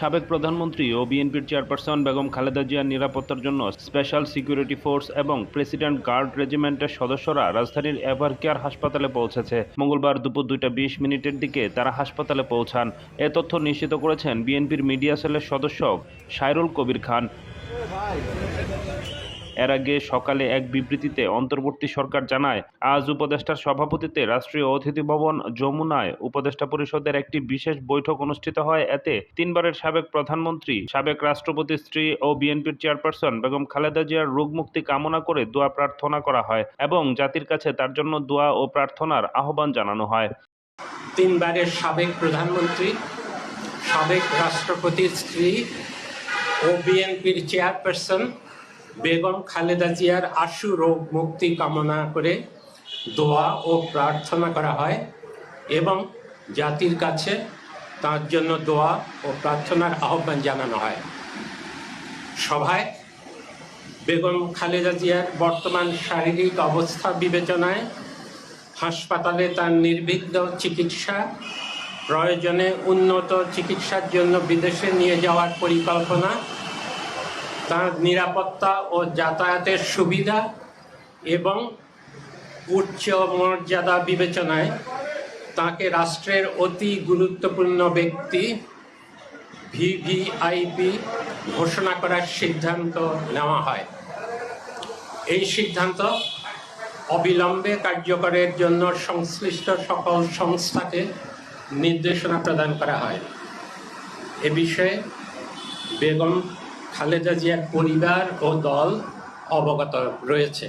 সাবেক প্রধানমন্ত্রী ও বিএনপির চেয়ারপারসন বেগম খালেদা জিয়ার নিরাপত্তার জন্য স্পেশাল সিকিউরিটি ফোর্স এবং প্রেসিডেন্ট গার্ড রেজিমেন্টের সদস্যরা রাজধানীর এভার কেয়ার হাসপাতালে পৌঁছেছে। মঙ্গলবার দুপুর দুইটা বিশ মিনিটের দিকে তারা হাসপাতালে পৌঁছান। এ তথ্য নিশ্চিত করেছেন বিএনপির মিডিয়া সেলের সদস্য সাইরুল কবির খান। এর আগে সকালে এক বিবৃতিতে অন্তর্বর্তী সরকার জানায়, আজ উপদেষ্টার সভাপতিত্বে রাষ্ট্রীয় অতিথি ভবন যমুনায় উপদেষ্টা পরিষদের একটি বিশেষ বৈঠক অনুষ্ঠিত হয়। এতে তিনবারের সাবেক প্রধানমন্ত্রী, সাবেক রাষ্ট্রপতির স্ত্রী ও বিএনপির চেয়ারপারসন বেগম খালেদা জিয়ার রোগ মুক্তি কামনা করে দোয়া প্রার্থনা করা হয় এবং জাতির কাছে তার জন্য দোয়া ও প্রার্থনার আহ্বান জানানো হয়। তিনবারের সাবেক প্রধানমন্ত্রী, সাবেক রাষ্ট্রপতির স্ত্রী ও বিএনপির চেয়ারপারসন বেগম খালেদা জিয়ার আশু রোগ মুক্তি কামনা করে দোয়া ও প্রার্থনা করা হয় এবং জাতির কাছে তার জন্য দোয়া ও প্রার্থনার আহ্বান জানানো হয়। সভায় বেগম খালেদা জিয়ার বর্তমান শারীরিক অবস্থা বিবেচনায় হাসপাতালে তার নির্বিঘ্ন চিকিৎসা, প্রয়োজনে উন্নত চিকিৎসার জন্য বিদেশে নিয়ে যাওয়ার পরিকল্পনা তার নিরাপত্তা ও যাতায়াতের সুবিধা এবং উচ্চ মর্যাদা বিবেচনায় তাকে রাষ্ট্রের অতি গুরুত্বপূর্ণ ব্যক্তি ভিভিআইপি ঘোষণা করার সিদ্ধান্ত নেওয়া হয়। এই সিদ্ধান্ত অবিলম্বে কার্যকরের জন্য সংশ্লিষ্ট সকল সংস্থাকে নির্দেশনা প্রদান করা হয়। এ বিষয়ে বেগম খালেদা জিয়ার পরিবার ও দল অবগত রয়েছে।